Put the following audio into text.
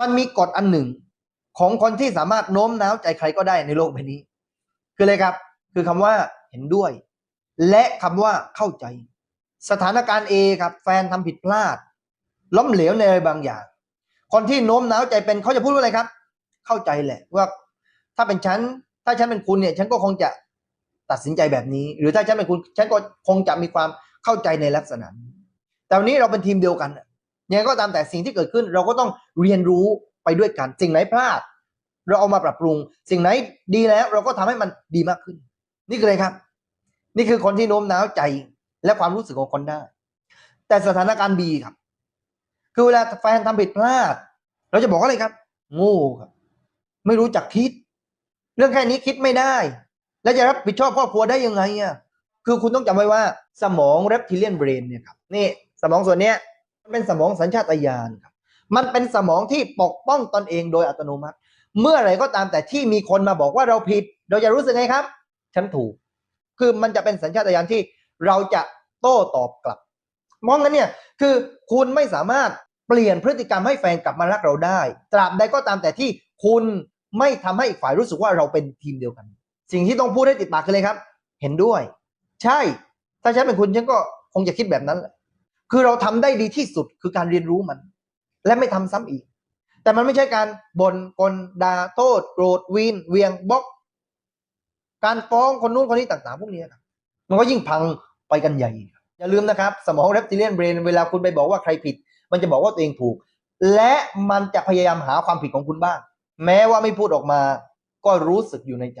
มันมีกฎอันหนึ่ง ของคนที่สามารถโน้มน้าวใจใครก็ได้ในโลกใบนี้ คืออะไรครับ คือคำว่าเห็นด้วย และคำว่าเข้าใจ สถานการณ์ A ครับ แฟนทำผิดพลาด ล้มเหลวในอะไรบางอย่าง คนที่โน้มน้าวใจเป็นเขาจะพูดว่าอะไรครับ เข้าใจแหละว่าถ้าเป็นฉัน ถ้าฉันเป็นคุณเนี่ยฉันก็คงจะตัดสินใจแบบนี้ หรือถ้าฉันเป็นคุณฉันก็คงจะมีความเข้าใจในลักษณะนี้แต่วันนี้เราเป็นทีมเดียวกัน ยังไงก็ตามแต่สิ่งที่เกิดขึ้น เราก็ต้องเรียนรู้ไปด้วยกันสิ่งไหนพลาด เราเอามาปรับปรุง สิ่งไหนดีแล้วเราก็ทำให้มันดีมากขึ้น นี่คืออะไรครับ นี่คือคนที่โน้มน้าวใจและความรู้สึกของคนได้ แต่สถานการณ์ B ครับ คือเวลาแฟนทำผิดพลาด เราจะบอกอะไรครับ โง่ครับ ไม่รู้จักคิด เรื่องแค่นี้คิดไม่ได้ แล้วจะรับผิดชอบครอบครัวได้ยังไงอะคือคุณต้องจำไว้ว่าสมองเรปทิเลียนเบรนเนี่ยครับนี่สมองส่วนเนี้ย เป็นสมองสัญชาตญาณครับ มันเป็นสมองที่ปกป้องตนเองโดยอัตโนมัติ เมื่อไรก็ตามแต่ที่มีคนมาบอกว่าเราผิด เราจะรู้สึกไงครับ ฉันถูก คือมันจะเป็นสัญชาตญาณที่เราจะโต้ตอบกลับ มองงั้นเนี่ย คือคุณไม่สามารถเปลี่ยนพฤติกรรมให้แฟนกลับมารักเราได้ ตราบใดก็ตามแต่ที่คุณไม่ทำให้อีกฝ่ายรู้สึกว่าเราเป็นทีมเดียวกัน สิ่งที่ต้องพูดให้ติดปากคืออะไรครับ เห็นด้วย ใช่ ถ้าฉันเป็นคุณฉันก็คงจะคิดแบบนั้นแหละ คือเราทำได้ดีที่สุดคือการเรียนรู้มัน และไม่ทำซ้ำอีก แต่มันไม่ใช่การบน่นกลด่าโทษโกรธวีนเวียงบล็อก การฟ้องคนนู้นคนนี้ต่างๆ พวกนี้ครับมันก็ยิ่งพังไปกันใหญ่ อย่าลืมนะครับ สมองเรปติเลียนเบรนเวลาคุณไปบอกว่าใครผิด มันจะบอกว่าตัวเองถูก และมันจะพยายามหาความผิดของคุณบ้าง แม้ว่าไม่พูดออกมา ก็รู้สึกอยู่ในใจ